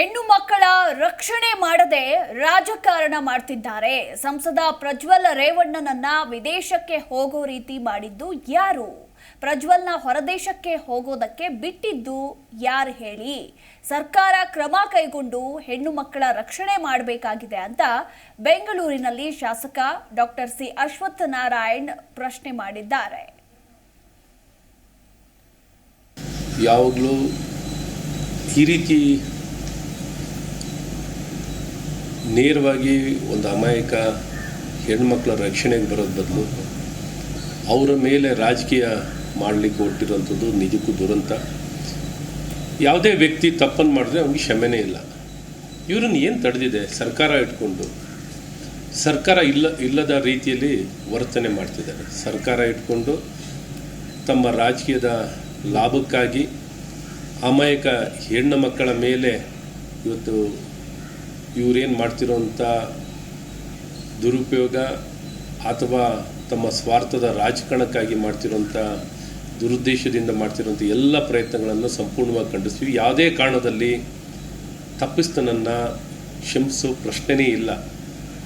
ಹೆಣ್ಣು ಮಕ್ಕಳ ರಕ್ಷಣೆ ಮಾಡದೆ ರಾಜಕಾರಣ ಮಾಡ್ತಿದ್ದಾರೆ. ಸಂಸದ ಪ್ರಜ್ವಲ್ ರೇವಣ್ಣನನ್ನ ವಿದೇಶಕ್ಕೆ ಹೋಗೋ ರೀತಿ ಮಾಡಿದ್ದು ಯಾರು? ಪ್ರಜ್ವಲ್ನ ಹೊರದೇಶಕ್ಕೆ ಹೋಗೋದಕ್ಕೆ ಬಿಟ್ಟಿದ್ದು ಯಾರು ಹೇಳಿ? ಸರ್ಕಾರ ಕ್ರಮ ಕೈಗೊಂಡು ಹೆಣ್ಣು ಮಕ್ಕಳ ರಕ್ಷಣೆ ಮಾಡಬೇಕಾಗಿದೆ ಅಂತ ಬೆಂಗಳೂರಿನಲ್ಲಿ ಶಾಸಕ ಡಾಕ್ಟರ್ ಸಿ ಅಶ್ವತ್ಥ ನಾರಾಯಣ್ ಪ್ರಶ್ನೆ ಮಾಡಿದ್ದಾರೆ. ಯಾವಾಗಲೂ ಈ ರೀತಿ ನೇರವಾಗಿ ಒಂದು ಅಮಾಯಕ ಹೆಣ್ಮಕ್ಳ ರಕ್ಷಣೆಗೆ ಬರೋದು ಬದಲು ಅವರ ಮೇಲೆ ರಾಜಕೀಯ ಮಾಡಲಿಕ್ಕೆ ಹೊರಟಿರೋಂಥದ್ದು ನಿಜಕ್ಕೂ ದುರಂತ. ಯಾವುದೇ ವ್ಯಕ್ತಿ ತಪ್ಪನ್ನು ಮಾಡಿದ್ರೆ ಅವ್ನಿಗೆ ಕ್ಷಮೆನೇ ಇಲ್ಲ. ಇವ್ರನ್ನ ಏನು ತಡೆದಿದೆ? ಸರ್ಕಾರ ಇಟ್ಕೊಂಡು. ಸರ್ಕಾರ ಇಲ್ಲ, ಇಲ್ಲದ ರೀತಿಯಲ್ಲಿ ವರ್ತನೆ ಮಾಡ್ತಿದ್ದಾರೆ. ಸರ್ಕಾರ ಇಟ್ಕೊಂಡು ತಮ್ಮ ರಾಜಕೀಯದ ಲಾಭಕ್ಕಾಗಿ ಅಮಾಯಕ ಹೆಣ್ಣು ಮಕ್ಕಳ ಮೇಲೆ ಇವತ್ತು ಇವರೇನು ಮಾಡ್ತಿರೋಂಥ ದುರುಪಯೋಗ ಅಥವಾ ತಮ್ಮ ಸ್ವಾರ್ಥದ ರಾಜಕಾರಣಕ್ಕಾಗಿ ಮಾಡ್ತಿರೋಂಥ ದುರುದ್ದೇಶದಿಂದ ಮಾಡ್ತಿರೋಂಥ ಎಲ್ಲ ಪ್ರಯತ್ನಗಳನ್ನು ಸಂಪೂರ್ಣವಾಗಿ ಖಂಡಿಸ್ತೀವಿ. ಯಾವುದೇ ಕಾರಣದಲ್ಲಿ ತಪ್ಪಿಸ್ತನನ್ನು ಕ್ಷಮಿಸೋ ಪ್ರಶ್ನೆನೇ ಇಲ್ಲ.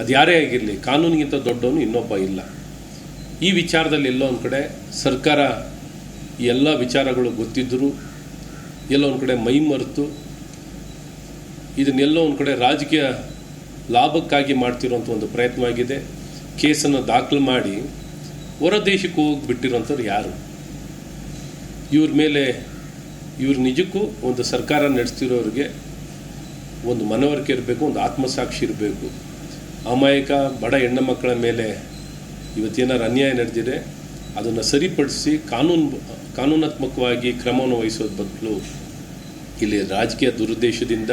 ಅದು ಯಾರೇ ಆಗಿರಲಿ, ಕಾನೂನಿಗಿಂತ ದೊಡ್ಡವನು ಇನ್ನೊಬ್ಬ ಇಲ್ಲ. ಈ ವಿಚಾರದಲ್ಲಿ ಎಲ್ಲೋ ಒಂದು ಕಡೆ ಸರ್ಕಾರ ಎಲ್ಲ ವಿಚಾರಗಳು ಗೊತ್ತಿದ್ದರೂ ಎಲ್ಲೋ ಒಂದು ಕಡೆ ಮೈ ಮರೆತು ಇದನ್ನೆಲ್ಲೋ ಒಂದು ಕಡೆ ರಾಜಕೀಯ ಲಾಭಕ್ಕಾಗಿ ಮಾಡ್ತಿರೋಂಥ ಒಂದು ಪ್ರಯತ್ನವಾಗಿದೆ ಕೇಸನ್ನು ದಾಖಲು ಮಾಡಿ ಹೊರ ದೇಶಕ್ಕೆ ಹೋಗಿ ಬಿಟ್ಟಿರೋಂಥವ್ರು ಯಾರು? ಇವ್ರ ಮೇಲೆ, ಇವ್ರ ನಿಜಕ್ಕೂ ಒಂದು ಸರ್ಕಾರ ನಡೆಸ್ತಿರೋರಿಗೆ ಒಂದು ಮನವರಿಕೆ ಇರಬೇಕು, ಒಂದು ಆತ್ಮಸಾಕ್ಷಿ ಇರಬೇಕು. ಅಮಾಯಕ, ಬಡ ಹೆಣ್ಣು ಮಕ್ಕಳ ಮೇಲೆ ಇವತ್ತೇನಾರು ಅನ್ಯಾಯ ನಡೆದಿದೆ, ಅದನ್ನು ಸರಿಪಡಿಸಿ ಕಾನೂನು, ಕಾನೂನಾತ್ಮಕವಾಗಿ ಕ್ರಮವನ್ನು ವಹಿಸೋದು ಬದಲು ಇಲ್ಲಿ ರಾಜಕೀಯ ದುರುದ್ದೇಶದಿಂದ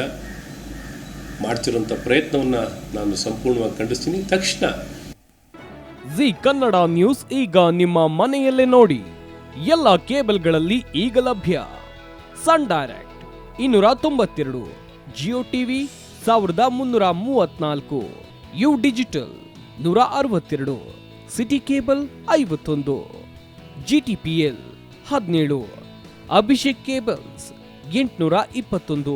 ಮಾಡ್ತಿರೋಂಥ ಪ್ರಯತ್ನವನ್ನು ನಾನು ಸಂಪೂರ್ಣವಾಗಿ ಖಂಡಿಸ್ತೀನಿ. ತಕ್ಷಣ. ಜಿ ಕನ್ನಡ ನ್ಯೂಸ್ ಈಗ ನಿಮ್ಮ ಮನೆಯಲ್ಲೇ ನೋಡಿ. ಎಲ್ಲ ಕೇಬಲ್ಗಳಲ್ಲಿ ಈಗ ಲಭ್ಯ. ಸನ್ ಡೈರೆಕ್ಟ್ ಇನ್ನೂರ ತೊಂಬತ್ತೆರಡು ಜಿಯೋ ಟಿವಿ ಸಾವಿರದ ಮುನ್ನೂರ ಮೂವತ್ನಾಲ್ಕು ಯು ಡಿಜಿಟಲ್ ನೂರ ಅರವತ್ತೆರಡು ಸಿಟಿ ಕೇಬಲ್ ಐವತ್ತೊಂದು ಜಿ ಟಿ ಪಿ ಎಲ್ ಹದಿನೇಳು ಅಭಿಷೇಕ್ ಕೇಬಲ್ಸ್ ಎಂಟುನೂರ ಇಪ್ಪತ್ತೊಂದು.